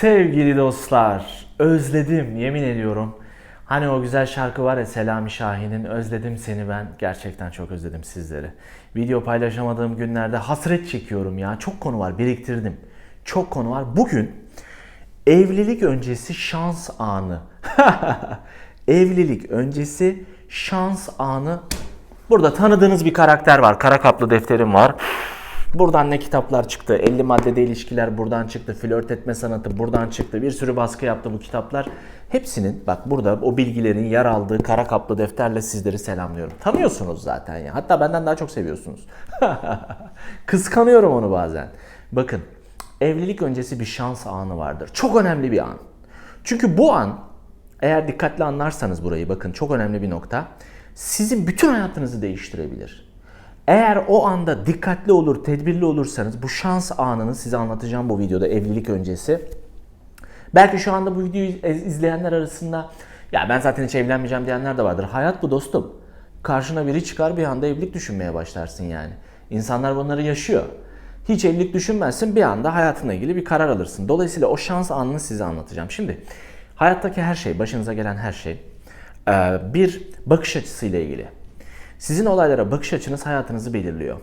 Sevgili dostlar, özledim yemin ediyorum. Hani o güzel şarkı var ya Selami Şahin'in Özledim Seni Ben. Gerçekten çok özledim sizleri. Video paylaşamadığım günlerde hasret çekiyorum ya. Çok konu var biriktirdim. Çok konu var. Bugün evlilik öncesi şans anı. evlilik öncesi şans anı. Burada tanıdığınız bir karakter var. Kara kaplı defterim var. Buradan ne kitaplar çıktı? 50 maddede ilişkiler buradan çıktı. Flört etme sanatı buradan çıktı. Bir sürü baskı yaptı bu kitaplar. Hepsinin bak burada o bilgilerin yer aldığı kara kaplı defterle sizleri selamlıyorum. Tanıyorsunuz zaten ya. Hatta benden daha çok seviyorsunuz. Kıskanıyorum onu bazen. Bakın evlilik öncesi bir şans anı vardır. Çok önemli bir an. Çünkü bu an eğer dikkatli anlarsanız burayı bakın çok önemli bir nokta. Sizin bütün hayatınızı değiştirebilir. Eğer o anda dikkatli olur, tedbirli olursanız bu şans anını size anlatacağım bu videoda evlilik öncesi. Belki şu anda bu videoyu izleyenler arasında ya ben zaten hiç evlenmeyeceğim diyenler de vardır. Hayat bu dostum. Karşına biri çıkar bir anda evlilik düşünmeye başlarsın yani. İnsanlar bunları yaşıyor. Hiç evlilik düşünmezsin bir anda hayatınla ilgili bir karar alırsın. Dolayısıyla o şans anını size anlatacağım. Şimdi hayattaki her şey, başınıza gelen her şey bir bakış açısıyla ilgili. Sizin olaylara bakış açınız hayatınızı belirliyor.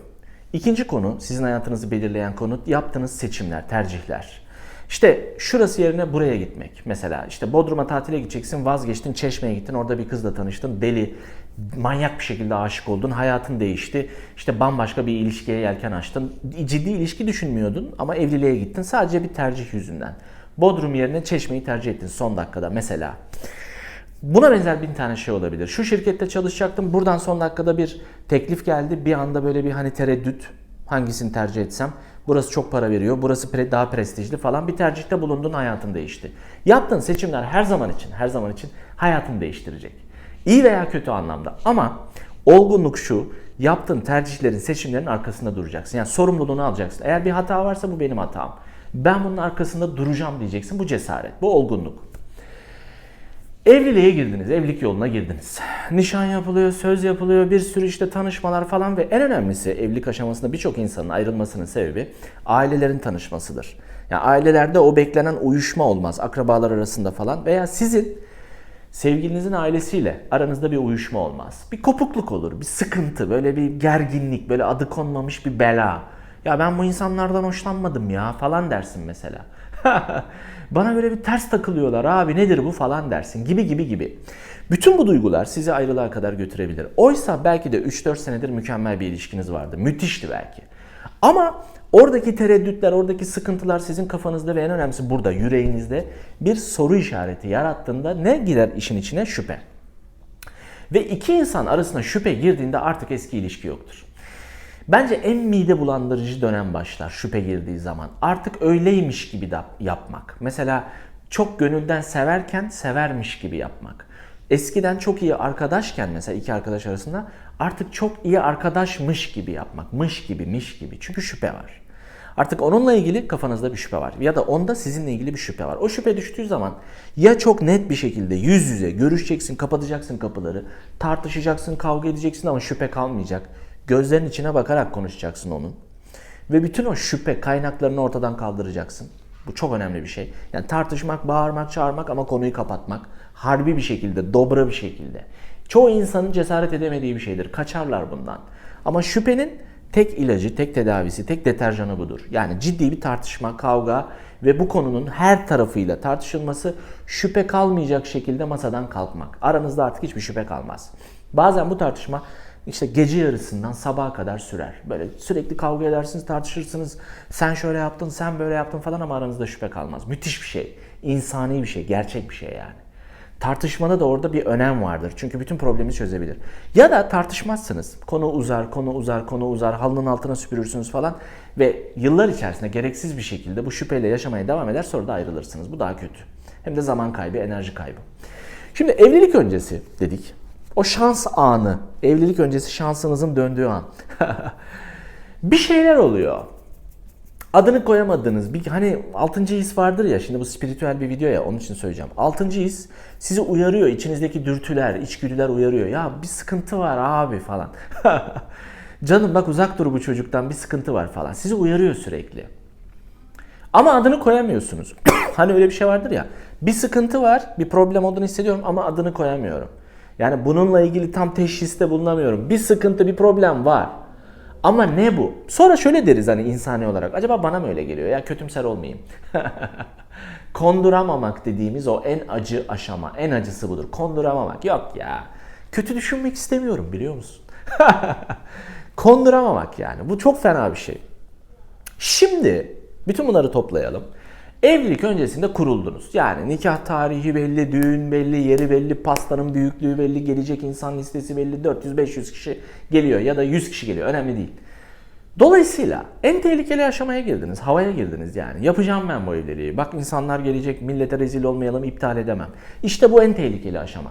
İkinci konu, sizin hayatınızı belirleyen konu yaptığınız seçimler, tercihler. İşte şurası yerine buraya gitmek. Mesela işte Bodrum'a tatile gideceksin, vazgeçtin, Çeşme'ye gittin, orada bir kızla tanıştın, deli, manyak bir şekilde aşık oldun, hayatın değişti. İşte bambaşka bir ilişkiye yelken açtın. Ciddi ilişki düşünmüyordun ama evliliğe gittin sadece bir tercih yüzünden. Bodrum yerine Çeşme'yi tercih ettin son dakikada mesela. Buna benzer bin tane şey olabilir. Şu şirkette çalışacaktım. Buradan son dakikada bir teklif geldi. Bir anda böyle bir hani tereddüt. Hangisini tercih etsem? Burası çok para veriyor. Burası pre, daha prestijli falan. Bir tercihte bulundun hayatın değişti. Yaptığın seçimler her zaman için, her zaman için hayatını değiştirecek. İyi veya kötü anlamda. Ama olgunluk şu. Yaptığın tercihlerin, seçimlerin arkasında duracaksın. Yani sorumluluğunu alacaksın. Eğer bir hata varsa bu benim hatam. Ben bunun arkasında duracağım diyeceksin. Bu cesaret, bu olgunluk. Evliliğe girdiniz, evlilik yoluna girdiniz. Nişan yapılıyor, söz yapılıyor, bir sürü işte tanışmalar falan ve en önemlisi evlilik aşamasında birçok insanın ayrılmasının sebebi ailelerin tanışmasıdır. Yani ailelerde o beklenen uyuşma olmaz, akrabalar arasında falan veya sizin sevgilinizin ailesiyle aranızda bir uyuşma olmaz. Bir kopukluk olur, bir sıkıntı, böyle bir gerginlik, böyle adı konmamış bir bela. Ya ben bu insanlardan hoşlanmadım ya falan dersin mesela. Bana böyle bir ters takılıyorlar abi nedir bu falan dersin gibi gibi gibi. Bütün bu duygular sizi ayrılığa kadar götürebilir. Oysa belki de 3-4 senedir mükemmel bir ilişkiniz vardı. Müthişti belki. Ama oradaki tereddütler, oradaki sıkıntılar sizin kafanızda ve en önemlisi burada yüreğinizde bir soru işareti yarattığında ne girer işin içine? Şüphe. Ve iki insan arasına şüphe girdiğinde artık eski ilişki yoktur. Bence en mide bulandırıcı dönem başlar şüphe girdiği zaman. Artık öyleymiş gibi de yapmak. Mesela çok gönülden severken severmiş gibi yapmak. Eskiden çok iyi arkadaşken mesela iki arkadaş arasında artık çok iyi arkadaşmış gibi yapmak. Mış gibi, miş gibi. Çünkü şüphe var. Artık onunla ilgili kafanızda bir şüphe var. Ya da onda sizinle ilgili bir şüphe var. O şüphe düştüğü zaman ya çok net bir şekilde yüz yüze görüşeceksin, kapatacaksın kapıları, tartışacaksın, kavga edeceksin ama şüphe kalmayacak Gözlerin içine bakarak konuşacaksın onun. Ve bütün o şüphe kaynaklarını ortadan kaldıracaksın. Bu çok önemli bir şey. Yani tartışmak, bağırmak, çağırmak ama konuyu kapatmak. Harbi bir şekilde, dobra bir şekilde. Çoğu insanın cesaret edemediği bir şeydir. Kaçarlar bundan. Ama şüphenin tek ilacı, tek tedavisi, tek deterjanı budur. Yani ciddi bir tartışma, kavga ve bu konunun her tarafıyla tartışılması şüphe kalmayacak şekilde masadan kalkmak. Aranızda artık hiçbir şüphe kalmaz. Bazen bu tartışma işte gece yarısından sabaha kadar sürer. Böyle sürekli kavga edersiniz, tartışırsınız. Sen şöyle yaptın, sen böyle yaptın falan ama aranızda şüphe kalmaz. Müthiş bir şey. İnsani bir şey, gerçek bir şey yani. Tartışmada da orada bir önem vardır. Çünkü bütün problemi çözebilir. Ya da tartışmazsınız. Konu uzar, konu uzar, konu uzar. Halının altına süpürürsünüz falan. Ve yıllar içerisinde gereksiz bir şekilde bu şüpheyle yaşamaya devam eder. Sonra da ayrılırsınız. Bu daha kötü. Hem de zaman kaybı, enerji kaybı. Şimdi evlilik öncesi dedik. O şans anı, evlilik öncesi şansınızın döndüğü an. bir şeyler oluyor. Adını koyamadığınız bir hani altıncı his vardır ya şimdi bu spiritüel bir video ya onun için söyleyeceğim. Altıncı his sizi uyarıyor içinizdeki dürtüler, içgüdüler uyarıyor. Ya bir sıkıntı var abi falan. Canım bak uzak dur bu çocuktan bir sıkıntı var falan. Sizi uyarıyor sürekli. Ama adını koyamıyorsunuz. hani öyle bir şey vardır ya. Bir sıkıntı var, bir problem olduğunu hissediyorum ama adını koyamıyorum. Yani bununla ilgili tam teşhiste bulunamıyorum. Bir sıkıntı, bir problem var. Ama ne bu? Sonra şöyle deriz hani insani olarak. Acaba bana mı öyle geliyor? Ya kötümser olmayayım. Konduramamak dediğimiz o en acı aşama. En acısı budur. Konduramamak. Yok ya. Kötü düşünmek istemiyorum biliyor musun? Konduramamak yani. Bu çok fena bir şey. Şimdi bütün bunları toplayalım. Evlilik öncesinde kuruldunuz. Yani nikah tarihi belli, düğün belli, yeri belli, pastanın büyüklüğü belli, gelecek insan listesi belli. 400-500 kişi geliyor ya da 100 kişi geliyor. Önemli değil. Dolayısıyla en tehlikeli aşamaya girdiniz. Havaya girdiniz yani. Yapacağım ben bu evliliği. Bak insanlar gelecek, millete rezil olmayalım, iptal edemem. İşte bu en tehlikeli aşama.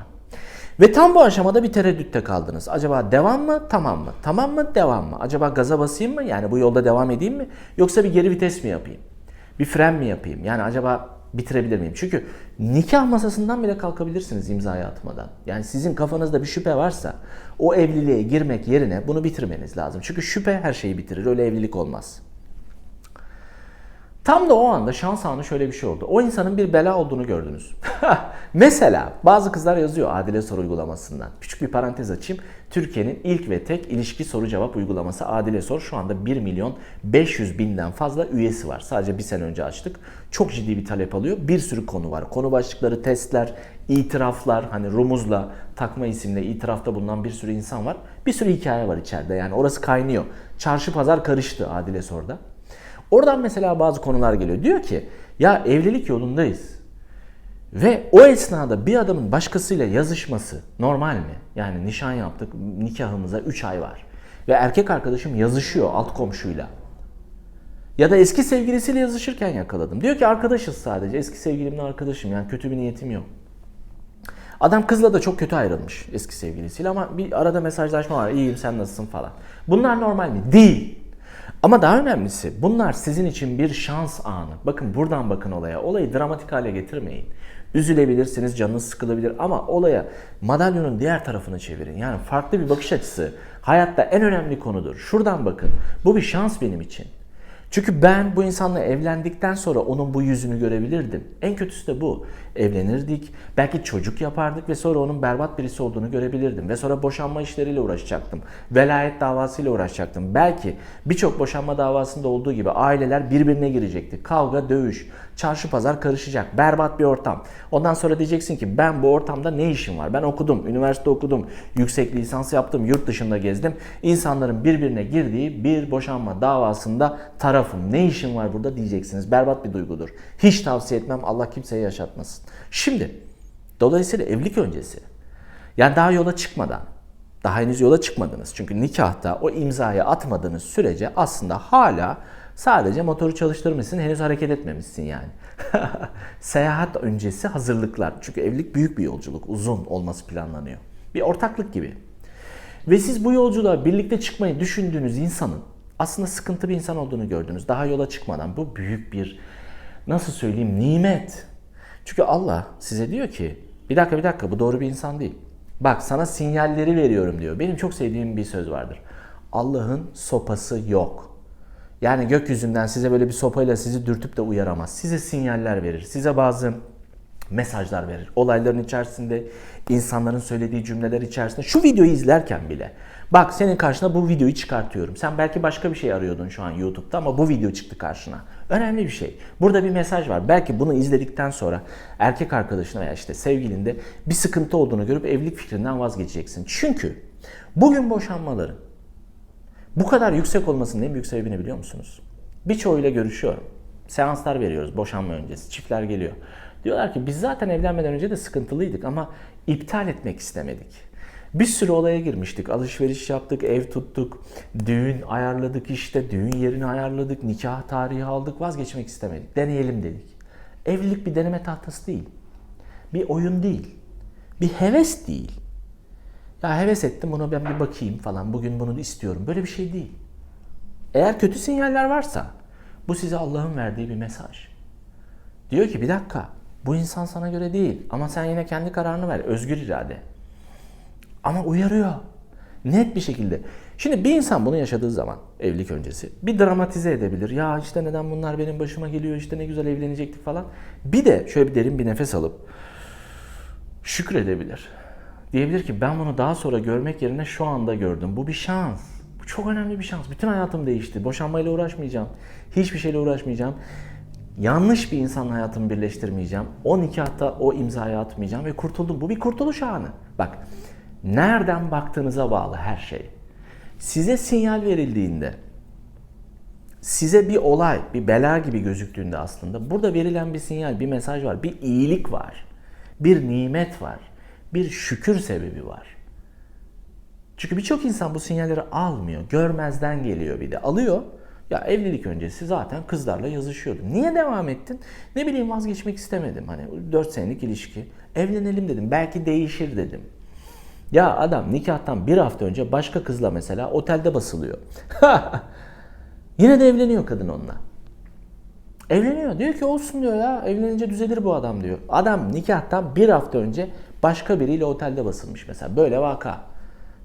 Ve tam bu aşamada bir tereddütte kaldınız. Acaba devam mı, tamam mı? Tamam mı, devam mı? Acaba gaza basayım mı? Yani bu yolda devam edeyim mi? Yoksa bir geri vites mi yapayım? Bir fren mi yapayım? Yani acaba bitirebilir miyim? Çünkü nikah masasından bile kalkabilirsiniz imzayı atmadan. Yani sizin kafanızda bir şüphe varsa o evliliğe girmek yerine bunu bitirmeniz lazım. Çünkü şüphe her şeyi bitirir. Öyle evlilik olmaz. Tam da o anda şans anı şöyle bir şey oldu. O insanın bir bela olduğunu gördünüz. Mesela bazı kızlar yazıyor Adile Soru uygulamasından. Küçük bir parantez açayım. Türkiye'nin ilk ve tek ilişki soru cevap uygulaması Adile Sor. Şu anda 1 milyon 500 binden fazla üyesi var. Sadece bir sene önce açtık. Çok ciddi bir talep alıyor. Bir sürü konu var. Konu başlıkları, testler, itiraflar. Hani Rumuz'la takma isimle itirafta bulunan bir sürü insan var. Bir sürü hikaye var içeride. Yani orası kaynıyor. Çarşı pazar karıştı Adile Sor'da. Oradan mesela bazı konular geliyor. Diyor ki ya evlilik yolundayız. Ve o esnada bir adamın başkasıyla yazışması normal mi? Yani nişan yaptık, nikahımıza 3 ay var. Ve erkek arkadaşım yazışıyor alt komşuyla. Ya da eski sevgilisiyle yazışırken yakaladım. Diyor ki arkadaşız sadece. Eski sevgilimle arkadaşım yani kötü bir niyetim yok. Adam kızla da çok kötü ayrılmış eski sevgilisiyle ama bir arada mesajlaşma var. İyiyim sen nasılsın falan. Bunlar normal mi? Değil. Ama daha önemlisi bunlar sizin için bir şans anı. Bakın buradan bakın olaya. Olayı dramatik hale getirmeyin. Üzülebilirsiniz, canınız sıkılabilir ama olaya madalyonun diğer tarafını çevirin. Yani farklı bir bakış açısı hayatta en önemli konudur. Şuradan bakın. Bu bir şans benim için. Çünkü ben bu insanla evlendikten sonra onun bu yüzünü görebilirdim. En kötüsü de bu. Evlenirdik, belki çocuk yapardık ve sonra onun berbat birisi olduğunu görebilirdim. Ve sonra boşanma işleriyle uğraşacaktım. Velayet davasıyla uğraşacaktım. Belki birçok boşanma davasında olduğu gibi aileler birbirine girecekti. Kavga, dövüş, çarşı pazar karışacak. Berbat bir ortam. Ondan sonra diyeceksin ki ben bu ortamda ne işim var? Ben okudum, üniversite okudum, yüksek lisans yaptım, yurt dışında gezdim. İnsanların birbirine girdiği bir boşanma davasında tarafım. Ne işim var burada diyeceksiniz. Berbat bir duygudur. Hiç tavsiye etmem. Allah kimseye yaşatmasın. Şimdi dolayısıyla evlilik öncesi yani daha yola çıkmadan daha henüz yola çıkmadınız. Çünkü nikahta o imzayı atmadığınız sürece aslında hala sadece motoru çalıştırmışsın henüz hareket etmemişsin yani. Seyahat öncesi hazırlıklar. Çünkü evlilik büyük bir yolculuk. Uzun olması planlanıyor. Bir ortaklık gibi. Ve siz bu yolculuğa birlikte çıkmayı düşündüğünüz insanın aslında sıkıntı bir insan olduğunu gördünüz. Daha yola çıkmadan bu büyük bir nasıl söyleyeyim nimet. Çünkü Allah size diyor ki bir dakika bir dakika bu doğru bir insan değil. Bak sana sinyalleri veriyorum diyor. Benim çok sevdiğim bir söz vardır. Allah'ın sopası yok. Yani gökyüzünden size böyle bir sopayla sizi dürtüp de uyaramaz. Size sinyaller verir. Size bazı mesajlar verir. Olayların içerisinde, insanların söylediği cümleler içerisinde. Şu videoyu izlerken bile. Bak senin karşına bu videoyu çıkartıyorum. Sen belki başka bir şey arıyordun şu an YouTube'da ama bu video çıktı karşına. Önemli bir şey. Burada bir mesaj var. Belki bunu izledikten sonra erkek arkadaşına veya işte sevgilinde bir sıkıntı olduğunu görüp evlilik fikrinden vazgeçeceksin. Çünkü bugün boşanmaların bu kadar yüksek olmasının en büyük sebebini biliyor musunuz? Birçoğuyla görüşüyorum. Seanslar veriyoruz boşanma öncesi. Çiftler geliyor. Diyorlar ki biz zaten evlenmeden önce de sıkıntılıydık ama iptal etmek istemedik. Bir sürü olaya girmiştik. Alışveriş yaptık, ev tuttuk, düğün ayarladık işte, düğün yerini ayarladık, nikah tarihi aldık, vazgeçmek istemedik. Deneyelim dedik. Evlilik bir deneme tahtası değil. Bir oyun değil. Bir heves değil. Ya heves ettim buna ben bir bakayım falan. Bugün bunu istiyorum. Böyle bir şey değil. Eğer kötü sinyaller varsa bu size Allah'ın verdiği bir mesaj. Diyor ki bir dakika bu insan sana göre değil ama sen yine kendi kararını ver. Özgür irade. Ama uyarıyor. Net bir şekilde. Şimdi bir insan bunu yaşadığı zaman evlilik öncesi bir dramatize edebilir. Ya işte neden bunlar benim başıma geliyor işte ne güzel evlenecektik falan. Bir de şöyle bir derin bir nefes alıp şükredebilir. Diyebilir ki ben bunu daha sonra görmek yerine şu anda gördüm. Bu bir şans. Bu çok önemli bir şans. Bütün hayatım değişti. Boşanmayla uğraşmayacağım. Hiçbir şeyle uğraşmayacağım. Yanlış bir insanla hayatımı birleştirmeyeceğim. O nikahta o imzayı atmayacağım ve kurtuldum. Bu bir kurtuluş anı. Bak nereden baktığınıza bağlı her şey. Size sinyal verildiğinde, size bir olay, bir bela gibi gözüktüğünde aslında burada verilen bir sinyal, bir mesaj var, bir iyilik var, bir nimet var, bir şükür sebebi var. Çünkü birçok insan bu sinyalleri almıyor, görmezden geliyor bir de. Alıyor, ya evlilik öncesi zaten kızlarla yazışıyordum. Niye devam ettin? Ne bileyim vazgeçmek istemedim. Hani 4 senelik ilişki. Evlenelim dedim. Belki değişir dedim. Ya adam nikahtan bir hafta önce başka kızla mesela otelde basılıyor. Yine de evleniyor kadın onunla. Evleniyor. Diyor ki olsun diyor ya evlenince düzelir bu adam diyor. Adam nikahtan bir hafta önce başka biriyle otelde basılmış mesela. Böyle vaka.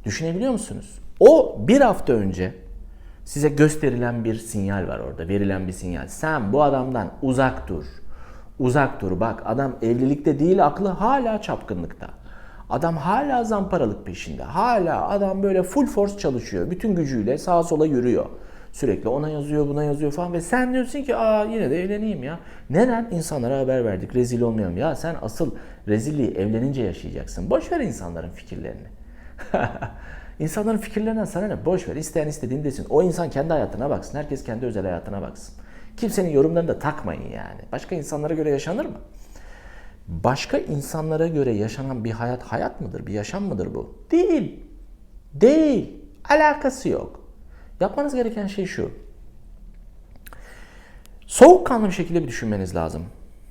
Düşünebiliyor musunuz? O bir hafta önce size gösterilen bir sinyal var orada. Verilen bir sinyal. Sen bu adamdan uzak dur. Uzak dur. Bak adam evlilikte değil aklı hala çapkınlıkta. Adam hala zamparalık peşinde. Hala adam böyle full force çalışıyor. Bütün gücüyle sağa sola yürüyor. Sürekli ona yazıyor, buna yazıyor falan ve sen diyorsun ki aa yine de evleneyim ya. Neden? İnsanlara haber verdik, rezil olmayalım. Ya sen asıl rezilliği evlenince yaşayacaksın. Boş ver insanların fikirlerini. İnsanların fikirlerinden sana ne? Boş ver. İsteyen istediğini desin. O insan kendi hayatına baksın. Herkes kendi özel hayatına baksın. Kimsenin yorumlarını da takmayın yani. Başka insanlara göre yaşanır mı? Başka insanlara göre yaşanan bir hayat hayat mıdır? Bir yaşam mıdır bu? Değil. Değil. Alakası yok. Yapmanız gereken şey şu. Soğukkanlı bir şekilde bir düşünmeniz lazım.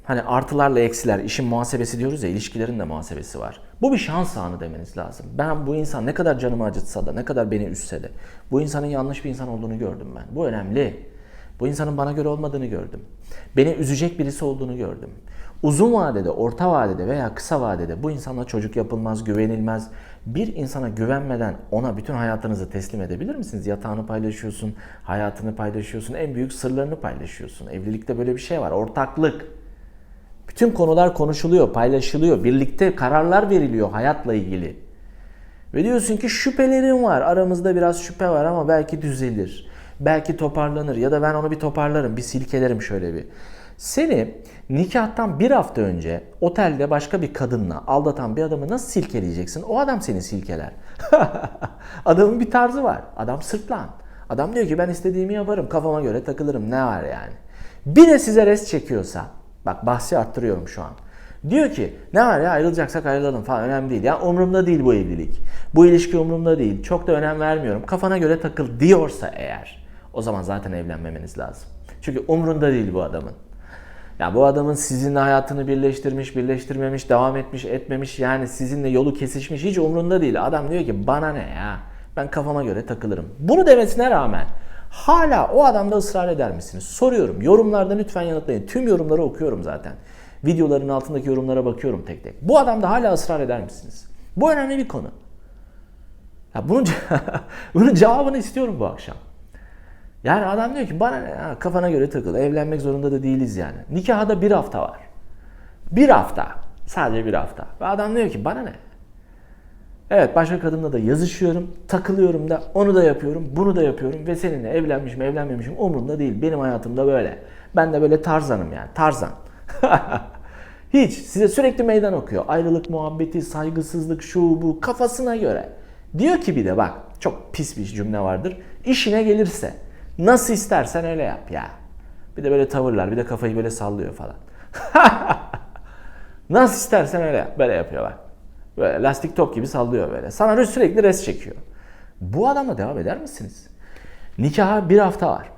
Hani artılarla eksiler, işin muhasebesi diyoruz ya, ilişkilerin de muhasebesi var. Bu bir şans anı demeniz lazım. Ben bu insan ne kadar canımı acıtsa da, ne kadar beni üzse de, bu insanın yanlış bir insan olduğunu gördüm ben. Bu önemli. Bu insanın bana göre olmadığını gördüm. Beni üzecek birisi olduğunu gördüm. Uzun vadede, orta vadede veya kısa vadede bu insanla çocuk yapılmaz, güvenilmez. Bir insana güvenmeden ona bütün hayatınızı teslim edebilir misiniz? Yatağını paylaşıyorsun, hayatını paylaşıyorsun, en büyük sırlarını paylaşıyorsun. Evlilikte böyle bir şey var, ortaklık. Bütün konular konuşuluyor, paylaşılıyor, birlikte kararlar veriliyor hayatla ilgili. Ve diyorsun ki şüphelerim var, aramızda biraz şüphe var ama belki düzelir. Belki toparlanır ya da ben onu bir toparlarım, bir silkelerim şöyle bir. Seni nikahtan bir hafta önce otelde başka bir kadınla aldatan bir adamı nasıl silkeleyeceksin? O adam seni silkeler. Adamın bir tarzı var. Adam sırtlan. Adam diyor ki ben istediğimi yaparım, kafama göre takılırım. Ne var yani? Bir de size res çekiyorsa, bak bahsi arttırıyorum şu an. Diyor ki ne var ya ayrılacaksak ayrılalım falan önemli değil. Ya umurumda değil bu evlilik. Bu ilişki umurumda değil. Çok da önem vermiyorum. Kafana göre takıl diyorsa eğer o zaman zaten evlenmemeniz lazım. Çünkü umrunda değil bu adamın. Ya bu adamın sizinle hayatını birleştirmiş, birleştirmemiş, devam etmiş, etmemiş yani sizinle yolu kesişmiş hiç umrunda değil. Adam diyor ki bana ne ya ben kafama göre takılırım. Bunu demesine rağmen hala o adamda ısrar eder misiniz? Soruyorum. Yorumlarda lütfen yanıtlayın. Tüm yorumları okuyorum zaten. Videoların altındaki yorumlara bakıyorum tek tek. Bu adamda hala ısrar eder misiniz? Bu önemli bir konu. Ya bunun, bunun cevabını istiyorum bu akşam. Yani adam diyor ki bana ya, kafana göre takıl. Evlenmek zorunda da değiliz yani. Nikaha bir hafta var. Bir hafta. Sadece bir hafta. Ve adam diyor ki bana ne? Evet başka kadınla da yazışıyorum, takılıyorum da, onu da yapıyorum, bunu da yapıyorum ve seninle evlenmişim, evlenmemişim umurumda değil. Benim hayatımda böyle. Ben de böyle tarzanım yani, tarzan. Hiç. Size sürekli meydan okuyor. Ayrılık muhabbeti, saygısızlık, şu bu kafasına göre. Diyor ki bir de bak çok pis bir cümle vardır. İşine gelirse nasıl istersen öyle yap ya. Bir de böyle tavırlar, bir de kafayı böyle sallıyor falan. nasıl istersen öyle yap. Böyle yapıyor bak. Böyle lastik top gibi sallıyor böyle. Sana sürekli res çekiyor. Bu adamla devam eder misiniz? Nikaha bir hafta var.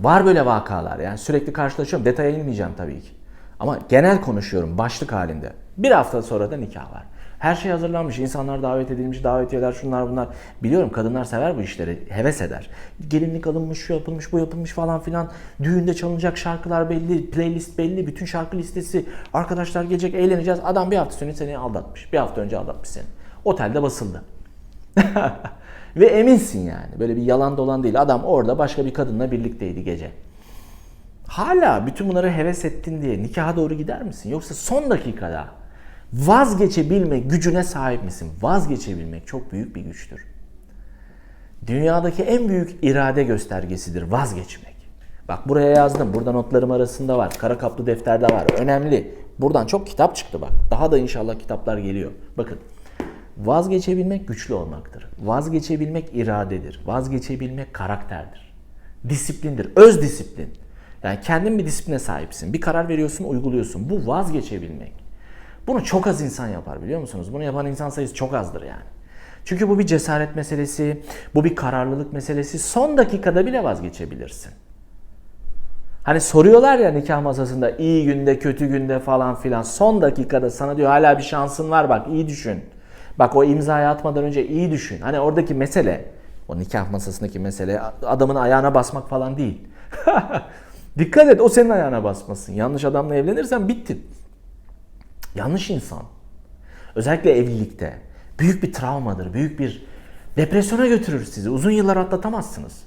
Var böyle vakalar yani sürekli karşılaşıyorum. Detaya inmeyeceğim tabii ki. Ama genel konuşuyorum başlık halinde. Bir hafta sonra da nikah var. Her şey hazırlanmış. insanlar davet edilmiş, davetiyeler şunlar bunlar. Biliyorum kadınlar sever bu işleri. Heves eder. Gelinlik alınmış, şu yapılmış, bu yapılmış falan filan. Düğünde çalınacak şarkılar belli, playlist belli, bütün şarkı listesi. Arkadaşlar gelecek, eğleneceğiz. Adam bir hafta sonra seni aldatmış. Bir hafta önce aldatmış seni. Otelde basıldı. Ve eminsin yani. Böyle bir yalan dolan değil. Adam orada başka bir kadınla birlikteydi gece. Hala bütün bunları heves ettin diye nikaha doğru gider misin? Yoksa son dakikada vazgeçebilme gücüne sahip misin? Vazgeçebilmek çok büyük bir güçtür. Dünyadaki en büyük irade göstergesidir vazgeçmek. Bak buraya yazdım. Burada notlarım arasında var. Kara kaplı defterde var. Önemli. Buradan çok kitap çıktı bak. Daha da inşallah kitaplar geliyor. Bakın. Vazgeçebilmek güçlü olmaktır. Vazgeçebilmek iradedir. Vazgeçebilmek karakterdir. Disiplindir. Öz disiplin. Yani kendin bir disipline sahipsin. Bir karar veriyorsun, uyguluyorsun. Bu vazgeçebilmek. Bunu çok az insan yapar biliyor musunuz? Bunu yapan insan sayısı çok azdır yani. Çünkü bu bir cesaret meselesi, bu bir kararlılık meselesi. Son dakikada bile vazgeçebilirsin. Hani soruyorlar ya nikah masasında iyi günde, kötü günde falan filan. Son dakikada sana diyor hala bir şansın var bak iyi düşün. Bak o imzayı atmadan önce iyi düşün. Hani oradaki mesele, o nikah masasındaki mesele adamın ayağına basmak falan değil. Dikkat et o senin ayağına basmasın. Yanlış adamla evlenirsen bittin. Yanlış insan. Özellikle evlilikte. Büyük bir travmadır, büyük bir depresyona götürür sizi. Uzun yıllar atlatamazsınız.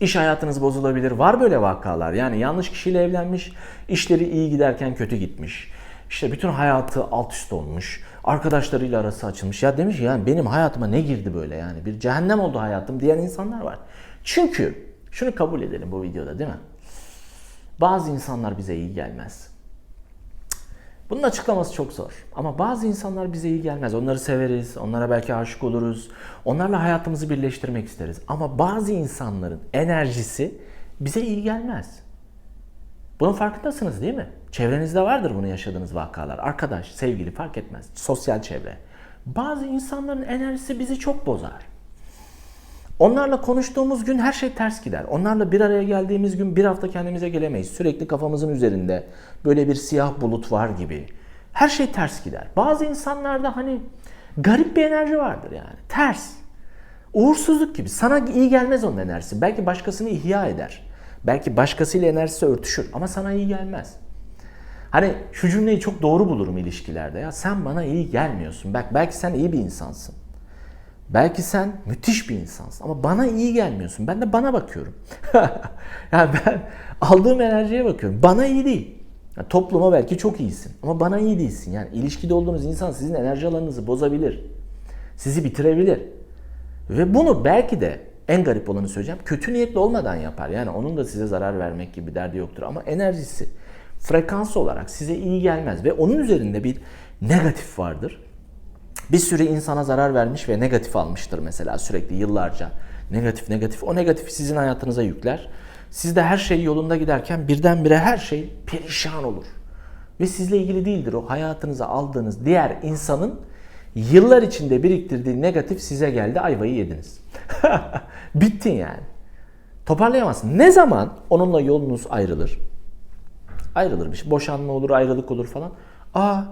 İş hayatınız bozulabilir. Var böyle vakalar. Yani yanlış kişiyle evlenmiş, işleri iyi giderken kötü gitmiş. İşte bütün hayatı alt üst olmuş. Arkadaşlarıyla arası açılmış. Ya demiş yani benim hayatıma ne girdi böyle yani? Bir cehennem oldu hayatım diyen insanlar var. Çünkü şunu kabul edelim bu videoda değil mi? Bazı insanlar bize iyi gelmez. Bunun açıklaması çok zor. Ama bazı insanlar bize iyi gelmez. Onları severiz, onlara belki aşık oluruz. Onlarla hayatımızı birleştirmek isteriz. Ama bazı insanların enerjisi bize iyi gelmez. Bunun farkındasınız değil mi? Çevrenizde vardır bunu yaşadığınız vakalar. Arkadaş, sevgili fark etmez. Sosyal çevre. Bazı insanların enerjisi bizi çok bozar. Onlarla konuştuğumuz gün her şey ters gider. Onlarla bir araya geldiğimiz gün bir hafta kendimize gelemeyiz. Sürekli kafamızın üzerinde böyle bir siyah bulut var gibi. Her şey ters gider. Bazı insanlarda hani garip bir enerji vardır yani. Ters. Uğursuzluk gibi. Sana iyi gelmez onun enerjisi. Belki başkasını ihya eder. Belki başkasıyla enerjisi örtüşür ama sana iyi gelmez. Hani şu cümleyi çok doğru bulurum ilişkilerde. Ya sen bana iyi gelmiyorsun. Bak belki sen iyi bir insansın. Belki sen müthiş bir insansın ama bana iyi gelmiyorsun. Ben de bana bakıyorum. yani ben aldığım enerjiye bakıyorum. Bana iyi değil. Yani topluma belki çok iyisin ama bana iyi değilsin. Yani ilişkide olduğunuz insan sizin enerji alanınızı bozabilir. Sizi bitirebilir. Ve bunu belki de en garip olanı söyleyeceğim. Kötü niyetli olmadan yapar. Yani onun da size zarar vermek gibi derdi yoktur. Ama enerjisi, frekans olarak size iyi gelmez. Ve onun üzerinde bir negatif vardır bir sürü insana zarar vermiş ve negatif almıştır mesela sürekli yıllarca. Negatif negatif. O negatifi sizin hayatınıza yükler. Sizde her şey yolunda giderken birdenbire her şey perişan olur. Ve sizle ilgili değildir o hayatınıza aldığınız diğer insanın yıllar içinde biriktirdiği negatif size geldi ayvayı yediniz. Bittin yani. Toparlayamazsın. Ne zaman onunla yolunuz ayrılır? Ayrılır bir. Boşanma olur, ayrılık olur falan. Aa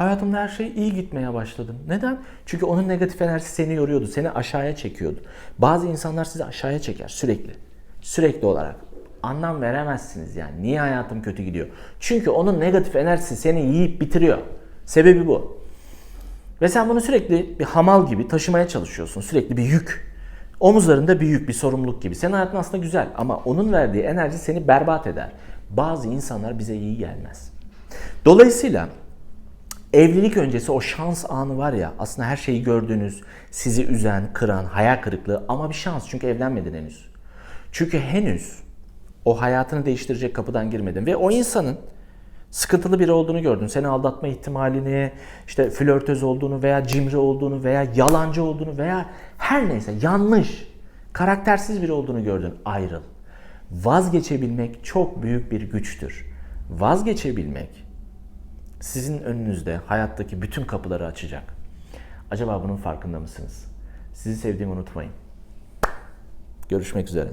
Hayatımda her şey iyi gitmeye başladım. Neden? Çünkü onun negatif enerjisi seni yoruyordu, seni aşağıya çekiyordu. Bazı insanlar sizi aşağıya çeker sürekli. Sürekli olarak. Anlam veremezsiniz yani. Niye hayatım kötü gidiyor? Çünkü onun negatif enerjisi seni yiyip bitiriyor. Sebebi bu. Ve sen bunu sürekli bir hamal gibi taşımaya çalışıyorsun. Sürekli bir yük. Omuzlarında bir yük, bir sorumluluk gibi. Senin hayatın aslında güzel ama onun verdiği enerji seni berbat eder. Bazı insanlar bize iyi gelmez. Dolayısıyla Evlilik öncesi o şans anı var ya aslında her şeyi gördüğünüz, sizi üzen, kıran, hayal kırıklığı ama bir şans çünkü evlenmedin henüz. Çünkü henüz o hayatını değiştirecek kapıdan girmedin ve o insanın sıkıntılı biri olduğunu gördün. Seni aldatma ihtimalini, işte flörtöz olduğunu veya cimri olduğunu veya yalancı olduğunu veya her neyse yanlış, karaktersiz biri olduğunu gördün. Ayrıl. Vazgeçebilmek çok büyük bir güçtür. Vazgeçebilmek sizin önünüzde hayattaki bütün kapıları açacak. Acaba bunun farkında mısınız? Sizi sevdiğimi unutmayın. Görüşmek üzere.